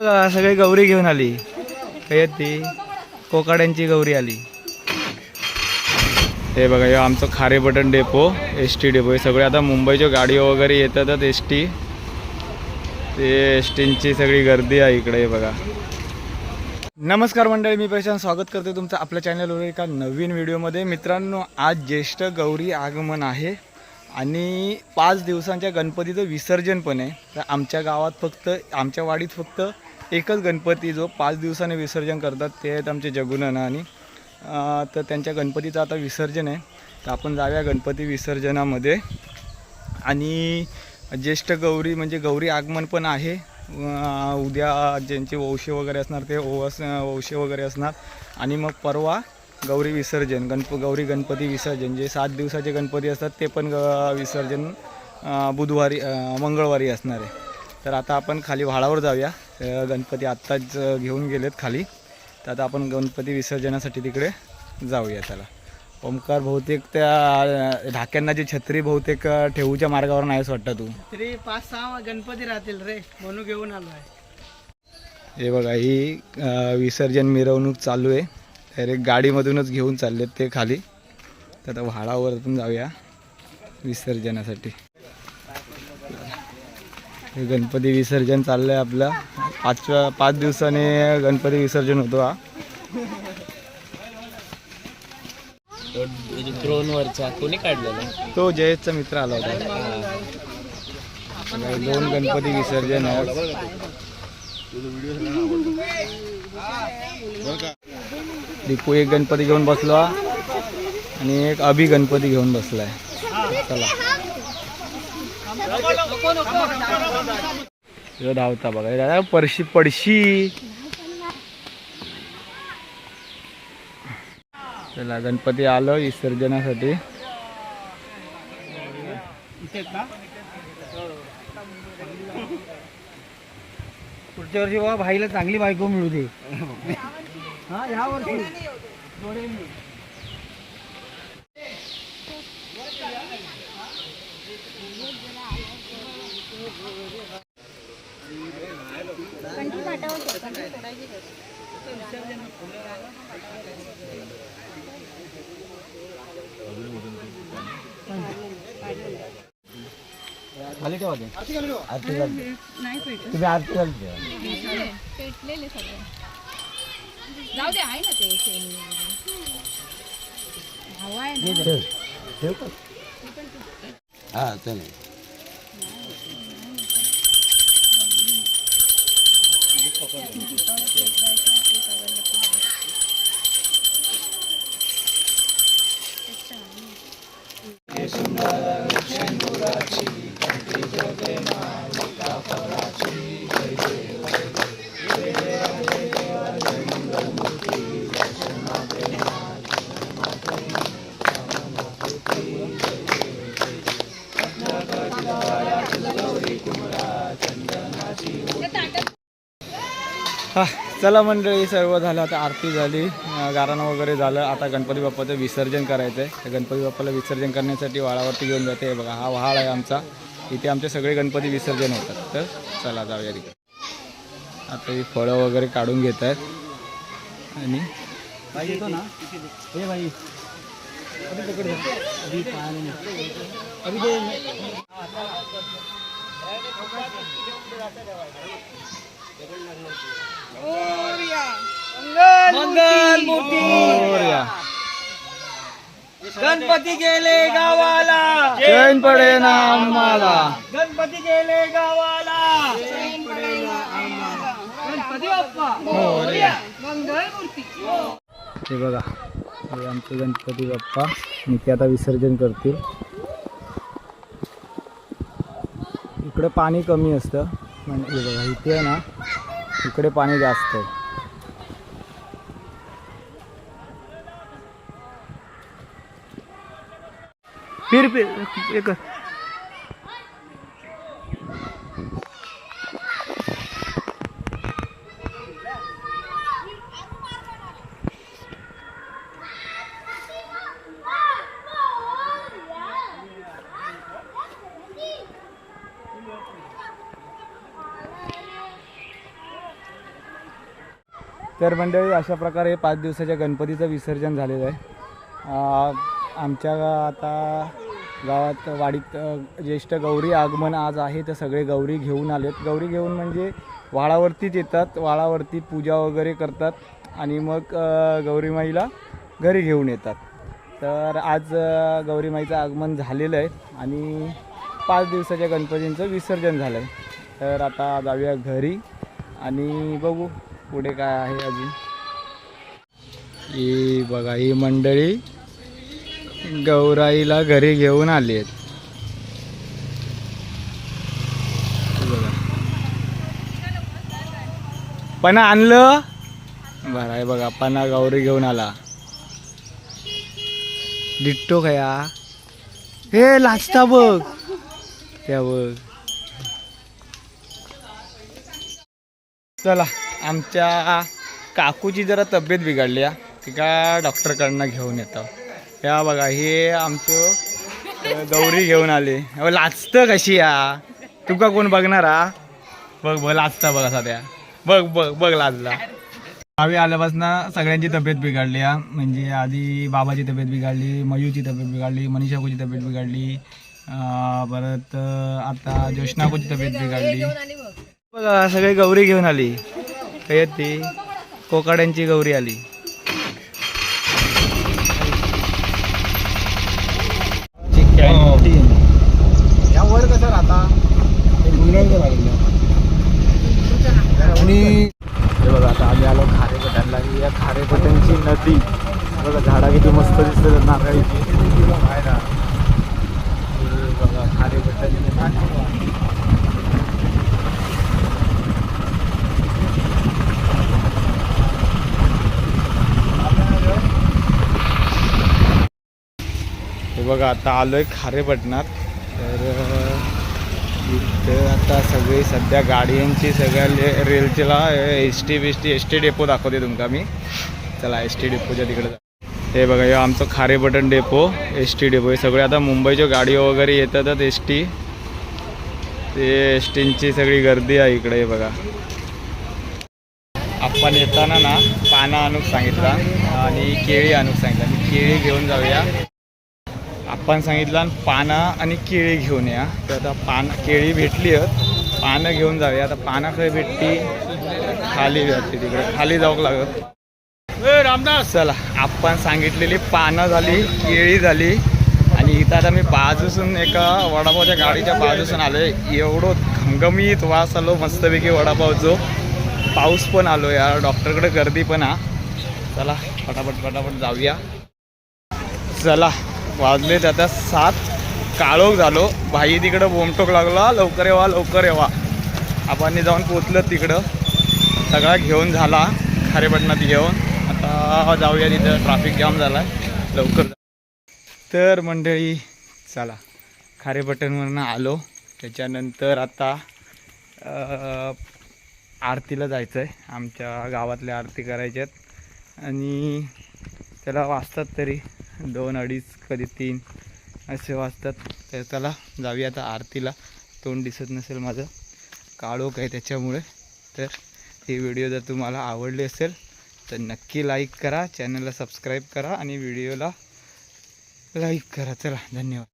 सगळी गौरी घेऊन आली. काय ती कोकाड्यांची गौरी आली. हे बघा आमचं Kharepatan depot S T depot. हे सगळे आता मुंबईच्या गाडी वगैरे येतातच एस टी ते एस टींची सगळी गर्दी आहे इकडे हे बघा. नमस्कार मंडळी मी प्रशांत. स्वागत करते तुमचं आपल्या चॅनलवर एका नवीन व्हिडिओमध्ये. मित्रांनो आज ज्येष्ठ गौरी आगमन आहे आणि पाच दिवसांच्या गणपतीचं विसर्जन पण आहे. तर आमच्या गावात फक्त आमच्या वाडीत फक्त एकच गणपती जो पाच दिवसाने विसर्जन करतात ते आहेत आमचे जगुनाना आणि तर त्यांच्या गणपतीचं आता विसर्जन आहे. तर आपण जाऊया गणपती विसर्जनामध्ये. आणि ज्येष्ठ गौरी म्हणजे गौरी आगमन पण आहे. उद्या ज्यांचे वंशे वगैरे असणार ते ओवस वंशे वगैरे असणार. आणि मग परवा गौरी विसर्जन गणप गौरी गणपती विसर्जन जे सात दिवसाचे गणपती असतात ते पण ग विसर्जन बुधवारी मंगळवारी असणार आहे. तर आता आपण खाली व्हाळावर जाऊया. गणपती आत्ताच घेऊन गेलेत खाली. तर आता आपण गणपती विसर्जनासाठी तिकडे जाऊया त्याला ओमकार बहुतेक त्या ढाक्यांना जी छत्री बहुतेक ठेवूच्या मार्गावर नाहीच वाटतं तू. तरी पाच सहा गणपती राहतील रे म्हणून घेऊन आलो आहे. हे बघा ही विसर्जन मिरवणूक चालू आहे. डायरेक्ट गाडीमधूनच घेऊन चाललेत ते खाली. तर आता व्हाळावर पण जाऊया विसर्जनासाठी. हे गणपती विसर्जन चाललंय आपलं. पाचव्या पाच दिवसाने गणपती विसर्जन होतो हा. ड्रोन वरचा कोणी काढलेला? तो जयेशचा मित्र आला होता. दोन गणपती विसर्जन आहे. दीपू एक गणपती घेऊन बसलो हा. आणि एक अभि गणपती घेऊन बसलाय. चला. ह्यो धावता बघा. हे दादा परशी पडशी. चला गणपती आलो विसर्जनासाठी. पुढच्या वर्षी बाबा भाईला चांगली बायको मिळू दे. हा. ह्या वर्षी. खाली ठेवा. आरती. तुम्ही आरती. पेटलेले सगळे जाऊ दे आहे ना ते शेण हवा आहे ना ठेव. ठेव 谢谢你啊帮我谢谢大家 हा, चला मंडळी सर्व झालं आता आरती झाली गाराणं वगैरे झालं. आता गणपती बाप्पाचं विसर्जन करायचं आहे तर गणपती बाप्पाला विसर्जन करण्यासाठी वाळावरती घेऊन जाते. हे बघा हा व्हाळ आहे आमचा. इथे आमचे सगळे गणपती विसर्जन होतात. तर चला जाऊया तिकडे. आता ही फळं वगैरे काढून घेत आहेत. आणि येतो ना? हे मंगल मूर्ती. गणपती गेले गावाला. चैन पडे ना आम्हाला. गणपती गेले गावाला. गणपती बाप्पा. मोरया. मंगल मूर्ती. हे बघा हे आमचे गणपती बाप्पा. आणि ते आता विसर्जन करतील. इकडे पाणी कमी असतं. म्हणजे बघा इथे आहे ना इकडे पाणी जास्त आहे. फिर फिर एक तर मंडळी अशा प्रकारे पाच दिवसाच्या गणपतीचं विसर्जन झालेलं आहे. आमच्या आता गावात वाडीत ज्येष्ठ गौरी आगमन आज आहे तर सगळे गौरी घेऊन आलेत. गौरी घेऊन म्हणजे वाळावरतीच येतात वाळावरती पूजा वगैरे करतात आणि मग गौरीमाईला घरी घेऊन येतात. तर आज गौरीमाईचं आगमन झालेलं आहे आणि पाच दिवसाच्या गणपतींचं विसर्जन झालं आहे तर आता जाऊया घरी आणि बघू पुढे काय आहे अजून? ही बघा ही मंडळी गौराईला घरी घेऊन आली आहेत. पणा आणलं? बरं आहे बघा पणा गौरी घेऊन आला. डिट्टो खया. हे लाचता बघ. त्या बघ. चला. आमच्या काकूची जरा तब्येत बिघडली आहे ती डॉक्टरकडनं घेऊन येतो. या बघा हे आमचं गौरी घेऊन आली. अहो, लाचतं कशी या तुका कोण बघणार हा? बघ बघ लाचता बघा सध्या. बघ बघ बघ लाजला गावी आल्यापासून सगळ्यांची तब्येत बिघडली हा. म्हणजे आधी बाबाची तब्येत बिघडली मयूची तब्येत बिघडली मनीषाकूची तब्येत बिघडली परत आता ज्योष्णाकूची तब्येत बिघडली. बघा सगळी गौरी घेऊन आली. काय ती कोकाड्यांची गौरी आली यावर कसं राहता आणि हे बघा आता आम्ही आलो खारेपटांना ही या खारेपटांची नदी बघा झाडा किती मस्त दिसतात नारळीची आहे ना हे बघा खारेपटांची नदी हे बघा आता आलोय खारेपटणात तर इथं आता सगळी सध्या गाड्यांची सगळ्या ले रेलचेला S T S T S T depot दाखवते तुमका मी. चला एस टी डेपोच्या तिकडे हे बघा हे आमचं Kharepatan depot S T depot हे सगळे आता मुंबईच्या गाडी वगैरे येतातच एस टी ते एस टींची सगळी गर्दी आहे इकडे हे बघा. आपण येताना ना पानं आणूक सांगितला आणि केळी आणूक सांगितलं. केळी घेऊन जाऊया. आपण सांगितलं पानं आणि केळी घेऊन या. तर आता पान केळी भेटली आहेत. पानं घेऊन जाऊया. आता पानं खंय भेटती खाली भेटते तिकडे. खाली जाऊक लागत? रामदास! चला आपण सांगितलेली पानं झाली केळी झाली. आणि इथं आता मी बाजूसून एका वडापावच्या गाडीच्या बाजूसून आलो एवढं घमघमीत वास आलो मस्तपैकी वडापावचो पाऊस पण आलो यार डॉक्टरकडे गर्दी पण हा चला फटाफट फटाफट जाऊया. चला वाजलेत आता सात. काळोख झालो. भाई तिकडं बोमटोक लागला. लवकर येवा लवकर येवा. आपण जाऊन पोचलं तिकडं. सगळा घेऊन झाला. खारेपटणात घेऊन. आता जाऊया तिथं. ट्रॅफिक जाम झाला लवकर तर मंडळी चला. खारेपटणवरनं आलो. त्याच्यानंतर आता आरतीला जायचं आहे आमच्या गावातल्या आरती करायच्यात आणि त्याला वाचतात तरी. दोन अडीच कधी तीन असे वाजतात. तर त्याला जाऊया आता आरतीला. तोंड दिसत नसेल माझं. काळोख आहे त्याच्यामुळे. तर ही व्हिडिओ जर तुम्हाला आवडली असेल तर नक्की लाईक करा चॅनलला सबस्क्राईब करा आणि व्हिडिओला लाईक करा. चला धन्यवाद.